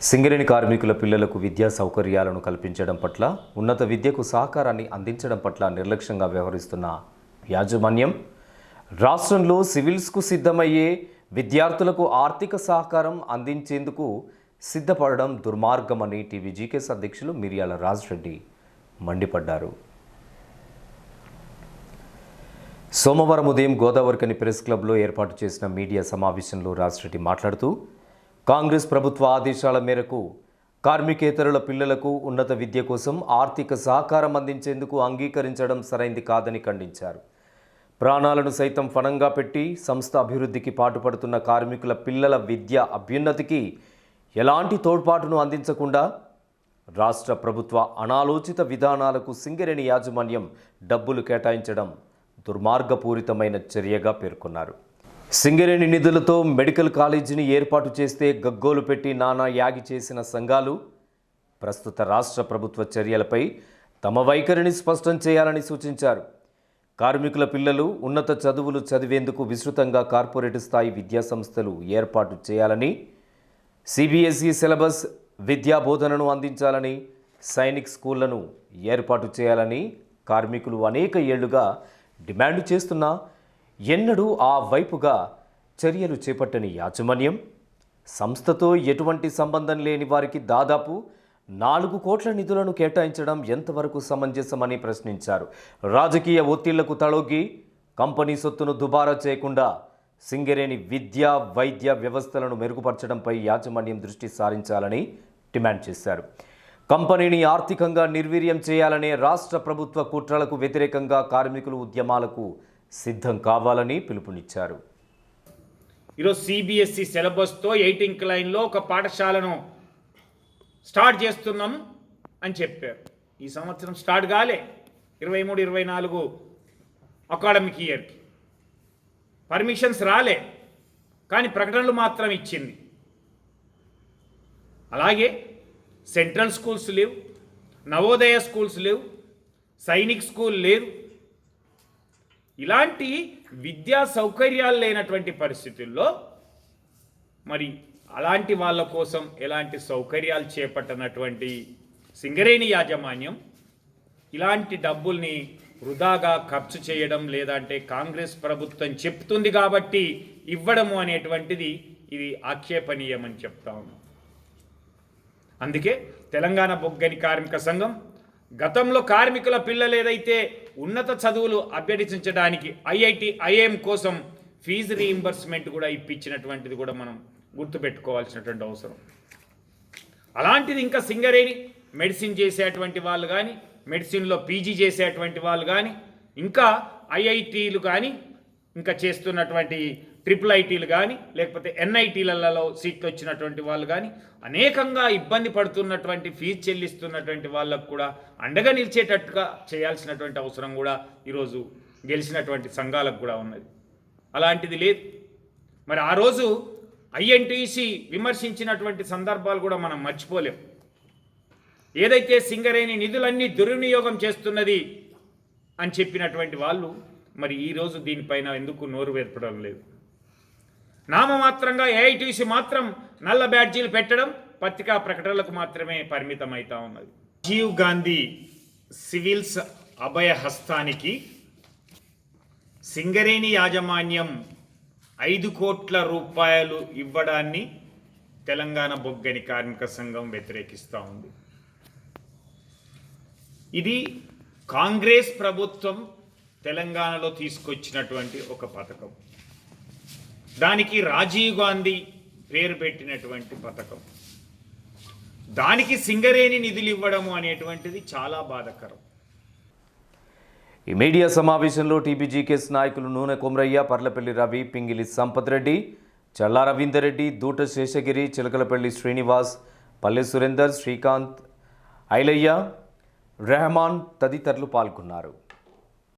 సింగరేణి కార్మికుల పిల్లలకు విద్యా సౌకర్యాలను కల్పించడం పట్ల ఉన్నత విద్యకు సహకారాన్ని అందించడం పట్ల నిర్లక్ష్యంగా వ్యవహరిస్తున్న యాజమాన్యం రాష్ట్రంలో సివిల్స్కు సిద్ధమయ్యే విద్యార్థులకు ఆర్థిక సహకారం అందించేందుకు సిద్ధపడడం దుర్మార్గమని టీవీ జీకేఎస్ అధ్యక్షులు మిర్యాల రాజరెడ్డి మండిపడ్డారు. సోమవారం ఉదయం గోదావరికని ప్రెస్ క్లబ్లో ఏర్పాటు చేసిన మీడియా సమావేశంలో రాజరెడ్డి మాట్లాడుతూ కాంగ్రెస్ ప్రభుత్వ ఆదేశాల మేరకు కార్మికేతరుల పిల్లలకు ఉన్నత విద్య కోసం ఆర్థిక సహకారం అందించేందుకు అంగీకరించడం సరైంది కాదని ఖండించారు. ప్రాణాలను సైతం ఫణంగా పెట్టి సంస్థ అభివృద్ధికి పాటుపడుతున్న కార్మికుల పిల్లల విద్య అభ్యున్నతికి ఎలాంటి తోడ్పాటును అందించకుండా రాష్ట్ర ప్రభుత్వ అనాలోచిత విధానాలకు సింగరేణి యాజమాన్యం డబ్బులు కేటాయించడం దుర్మార్గపూరితమైన చర్యగా పేర్కొన్నారు. సింగరేణి నిధులతో మెడికల్ కాలేజీని ఏర్పాటు చేస్తే గగ్గోలు పెట్టి నానా యాగి చేసిన సంఘాలు ప్రస్తుత రాష్ట్ర ప్రభుత్వ చర్యలపై తమ వైఖరిని స్పష్టం చేయాలని సూచించారు. కార్మికుల పిల్లలు ఉన్నత చదువులు చదివేందుకు విస్తృతంగా కార్పొరేట్ స్థాయి విద్యా సంస్థలు ఏర్పాటు చేయాలని సిబిఎస్ఈ సిలబస్ విద్యా బోధనను అందించాలని సైనిక్ స్కూళ్ళను ఏర్పాటు చేయాలని కార్మికులు అనేక ఏళ్ళుగా డిమాండ్ చేస్తున్నా ఎన్నడూ ఆ వైపుగా చర్యలు చేపట్టని యాజమాన్యం సంస్థతో ఎటువంటి సంబంధం లేని వారికి దాదాపు నాలుగు కోట్ల నిధులను కేటాయించడం ఎంతవరకు సమంజసమని ప్రశ్నించారు. రాజకీయ ఒత్తిళ్ళకు తలొగ్గి కంపెనీ సొత్తును దుబారా చేయకుండా సింగరేణి విద్యా వైద్య వ్యవస్థలను మెరుగుపరచడంపై యాజమాన్యం దృష్టి సారించాలని డిమాండ్ చేశారు. కంపెనీని ఆర్థికంగా నిర్వీర్యం చేయాలనే రాష్ట్ర ప్రభుత్వ కుట్రలకు వ్యతిరేకంగా కార్మికులు ఉద్యమాలకు సిద్ధం కావాలని పిలుపునిచ్చారు. ఈరోజు సిబిఎస్ఈ సిలబస్తో ఎయిటింగ్ లైన్లో ఒక పాఠశాలను స్టార్ట్ చేస్తున్నాం అని చెప్పారు. ఈ సంవత్సరం స్టార్ట్ కాలే. ఇరవై మూడు ఇరవై నాలుగు అకాడమిక్ ఇయర్కి. పర్మిషన్స్ రాలే కానీ ప్రకటనలు మాత్రం ఇచ్చింది. అలాగే సెంట్రల్ స్కూల్స్ లేవు నవోదయ స్కూల్స్ లేవు సైనిక్ స్కూల్ లేదు ఇలాంటి విద్యా సౌకర్యాలు లేనటువంటి పరిస్థితుల్లో మరి అలాంటి వాళ్ళ కోసం ఎలాంటి సౌకర్యాలు చేపట్టనటువంటి సింగరేణి యాజమాన్యం ఇలాంటి డబ్బుల్ని వృధాగా ఖర్చు చేయడం లేదంటే కాంగ్రెస్ ప్రభుత్వం చెప్తుంది కాబట్టి ఇవ్వడము అనేటువంటిది ఇది ఆక్షేపణీయమని చెప్తా. ఉన్నాం అందుకే తెలంగాణ బొగ్గని కార్మిక సంఘం గతంలో కార్మికుల పిల్లలు ఏదైతే ఉన్నత చదువులు అభ్యర్థించడానికి ఐఐటి ఐఎం కోసం ఫీజు రీయింబర్స్మెంట్ కూడా ఇప్పించినటువంటిది కూడా మనం గుర్తుపెట్టుకోవాల్సినటువంటి అవసరం. అలాంటిది ఇంకా సింగరేణి మెడిసిన్ చేసేటువంటి వాళ్ళు కానీ మెడిసిన్లో పీజీ చేసేటువంటి వాళ్ళు కానీ ఇంకా ఐఐటీలు కానీ ఇంకా చేస్తున్నటువంటి ట్రిపుల్ ఐటీలు కానీ లేకపోతే ఎన్ఐటీలలో సీట్లు వచ్చినటువంటి వాళ్ళు కానీ అనేకంగా ఇబ్బంది పడుతున్నటువంటి ఫీజు చెల్లిస్తున్నటువంటి వాళ్ళకు కూడా అండగా నిలిచేటట్టుగా చేయాల్సినటువంటి అవసరం కూడా ఈరోజు గెలిచినటువంటి సంఘాలకు కూడా ఉన్నది. అలాంటిది లేదు. మరి ఆ రోజు ఐఎన్టీసీ విమర్శించినటువంటి సందర్భాలు కూడా మనం మర్చిపోలేం. ఏదైతే సింగరేణి నిధులన్నీ దుర్వినియోగం చేస్తున్నది అని చెప్పినటువంటి వాళ్ళు మరి ఈరోజు దీనిపైన ఎందుకు నోరు వేర్పడం లేదు? నామమాత్రంగా ఏఐటీసీ మాత్రం నల్ల బ్యాడ్జీలు పెట్టడం పత్రికా ప్రకటనలకు మాత్రమే పరిమితమవుతా ఉన్నది. రాజీవ్ గాంధీ సివిల్స్ అభయ హస్తానికి సింగరేణి యాజమాన్యం ఐదు కోట్ల రూపాయలు ఇవ్వడాన్ని తెలంగాణ బొగ్గని కార్మిక సంఘం వ్యతిరేకిస్తూ ఉంది. ఇది కాంగ్రెస్ ప్రభుత్వం తెలంగాణలో తీసుకొచ్చినటువంటి ఒక పథకం. దానికి రాజీవ్ గాంధీ పేరు పెట్టినటువంటి పథకం. దానికి సింగరేణి నిధులు ఇవ్వడము అనేటువంటిది చాలా బాధకరం. ఈ మీడియా సమావేశంలో టీబీజీకేఎస్ నాయకులు నూనె కొమరయ్య పర్లపల్లి రవి పింగిలి సంపత్ రెడ్డి చల్లా రవీందర్ రెడ్డి దూట శేషగిరి చిలకలపల్లి శ్రీనివాస్ పల్లె సురేందర్ శ్రీకాంత్ ఐలయ్య రెహమాన్ తదితరులు పాల్గొన్నారు.